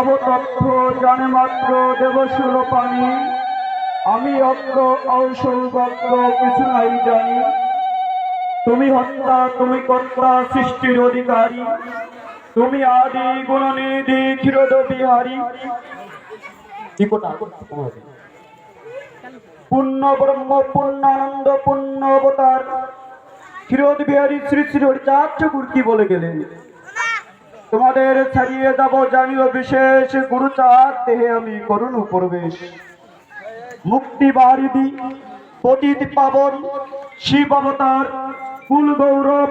নবতত্ত্ব জানে মাত্র দেবশুল পানি আমি অজ্ঞ অসৌগজ্ঞ কিছু নাই জানি। তুমি হত্যা তুমি কর্তা সৃষ্টির অধিকারী। তুমি আদি গুণনিধি ক্ষীরদ বিহারী। পূর্ণ ব্রহ্ম পূর্ণানন্দ পূর্ণ অবতার। ক্ষীরদ বিহারী শ্রী শ্রী ঠাকুর কি বলে গেলেন? তোমাদের ছাড়িয়ে যাব জানিও বিশেষ গুরুচাঁদ দেহে আমি করুণ প্রবেশ মুক্তি বারিদি পতিত পাবন, শিব অবতার, কুল গৌরব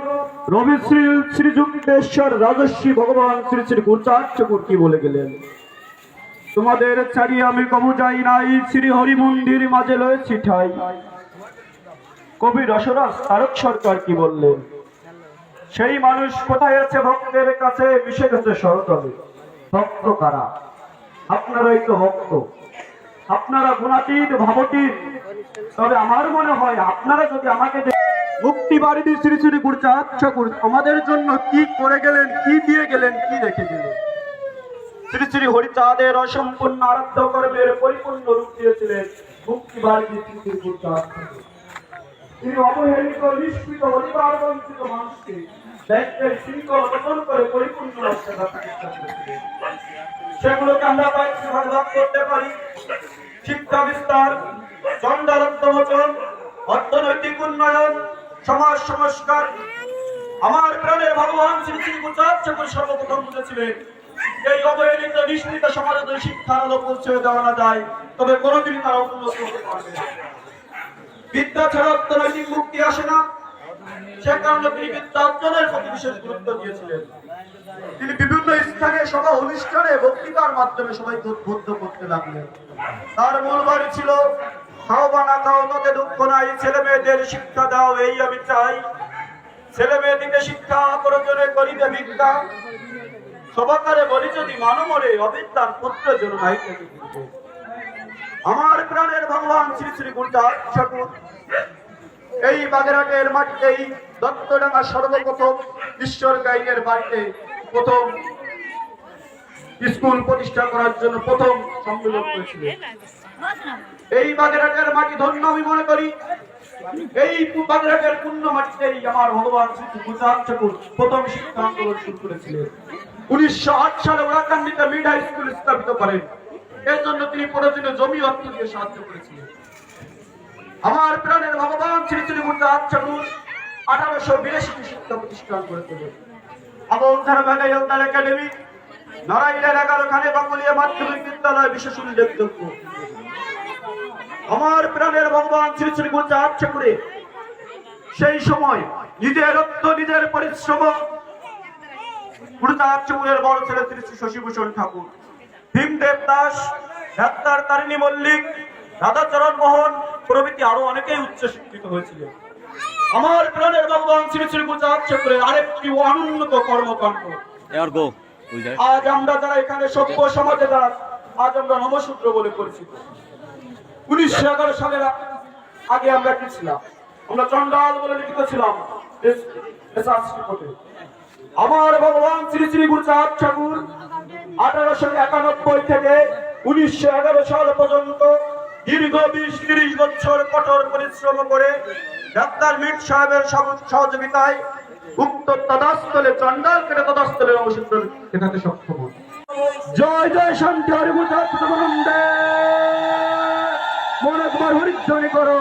রবিশ্রী শ্রীযুক্তেশ্বর রাজস্বী ভগবান শ্রী শ্রী গুরুচার ঠাকুর কি বলে গেলেন? তোমাদের ছাড়িয়ে আমি কবু যাই নাই, শ্রী হরি মন্দির মাঝে লয়েছি ঠাই। কবি রসরাজ তারক সরকার কি বললেন? সেই মানুষ কোথায় আছে ভক্তের কাছে? মিশে গেছে সরকারে ভক্ত কারা? আপনারাই তো ভক্ত। আপনারা গুণাতীত, ভাবতীত। তবে আমার মনে হয় আপনারা যদি আমাকে মুক্তি বাড়ি দিয়ে শ্রী শ্রী গুরুচাঁদ ঠাকুর, আমাদের জন্য কি করে গেলেন, কি দিয়ে গেলেন, কি রেখে গেলেন? শ্রী শ্রী হরিচাঁদের অসম্পূর্ণ আরাধ্য কর্মের পরিপূর্ণ রূপ দিয়েছিলেন মুক্তি বাড়ি দিয়ে শ্রী শ্রী ঠাকুর। তিনি অবহেলিত, নিষ্কৃত অধিকার বঞ্চিত মানুষকে ব্যাংকের শৃঙ্খল গঠন করে পরিপূর্ণ প্রতিষ্ঠা সেগুলোকে আমরা কয়েকটি ভাগে ভাগ করতে পারি। শিক্ষা বিস্তার চন্ডারত্ব মোচন অর্থনৈতিক উন্নয়ন, সমাজ সংস্কার। আমার প্রাণের ভগবান শ্রী শ্রী গুজরাট ঠাকুর সর্বপ্রথম বুঝেছিলেন এই অবহেলিত, নিষ্কৃত সমাজে শিক্ষার আলো পৌঁছে দেওয়া না যায়, তবে কোনোদিন তারা উন্নত হতে পারবে বিদ্যা ছাড়া অর্থনৈতিক মুক্তি আসে না। সে কারণে তিনি বিদ্যা অর্জনের প্রতি বিশেষ গুরুত্ব দিয়েছিলেন। তিনি বিভিন্ন স্থানে সভা অনুষ্ঠানে বক্তৃতার মাধ্যমে সবাইকে উদ্বুদ্ধ করতে লাগলেন। তার মূল বাড়ি ছিল, খাও বা না খাও, তাতে দুঃখ নাই, ছেলে মেয়েদের শিক্ষা দাও, এই আমি চাই। ছেলে মেয়েদিকে শিক্ষা, প্রয়োজনে করিবে ভিক্ষা সবাকারে বলি, যদি মানমরে অবিদ্যার পুত্র জন নাইতে দিতে। আমার প্রাণের ভগবান শ্রী শ্রী গুরুদাস ঠাকুর। এই বাগেরহাটের মাটিতে এই দত্তডাঙ্গা সর্বপ্রথম ঈশ্বর গাইনের বাড়িতে প্রথম স্কুল প্রতিষ্ঠা করার জন্য প্রথম সম্মেলন করেছিলেন এই বাগেরহাটের মাটি ধন্য আমি মনে করি। এই বাগেরহাটের পূর্ণ মাটিতেই আমার ভগবান শ্রী গুরুদাস ঠাকুর প্রথম শিক্ষা আন্দোলন শুরু করেছিলেন। উনিশশো আট সালে ওরাকান্দিতে মিড হাই স্কুল স্থাপিত করেন। এর জন্য তিনি প্রয়োজনীয় জমি অর্থ দিয়ে সাহায্য করেছিলেন। আমার প্রাণের ভগবান শ্রী শ্রী গুরুদাস ঠাকুর আঠারোশো বিরাশি শিক্ষা প্রতিষ্ঠান করেছিলেন এবং ধারা মেঘাইল একাডেমি নারায়ণের এগারো খানে বাঙ্গুলিয়া মাধ্যমিক বিদ্যালয় বিশেষ উল্লেখযোগ্য আমার প্রাণের ভগবান শ্রী শ্রী গুরুদাস ঠাকুরে সেই সময় নিজের রক্ত, নিজের পরিশ্রম, গুরুদাস ঠাকুরের বড় ছেলে শ্রী শশীভূষণ ঠাকুর ভীমদেব দাস ডাক্তার তারিণী মল্লিক রাধাচরণ মোহন প্রভৃতি আরও অনেকেই উচ্চ শিক্ষিত হয়েছিল আমার প্রাণের ভগবান শ্রী শ্রী গুজরাট ঠাকুরের আরেকটি অনুন্নত কর্মকাণ্ড। আজ আমরা যারা এখানে সভ্য সমাজে যারা আজ আমরা নমশূদ্র বলে পরিচিত। উনিশশো এগারো সালের আগে আমরা কি ছিলাম? আমরা চন্ডাল বলে লিখিত ছিলাম আমার ভগবান শ্রী শ্রী গুরুচাঁদ ঠাকুর আঠারোশো একানব্বই থেকে উনিশশো এগারো সাল পর্যন্ত দীর্ঘ বিশ তিরিশ বছর কঠোর পরিশ্রম করে ডাক্তার মিট সাহেবের সহযোগিতায় উক্ত তদাস্থলে চন্ডাল কেটে তদাস্থলে অবসিদ্ধ এখানে সক্ষম জয় জয় শান্তি হরি মনে একবার হরিধ্বনি করো।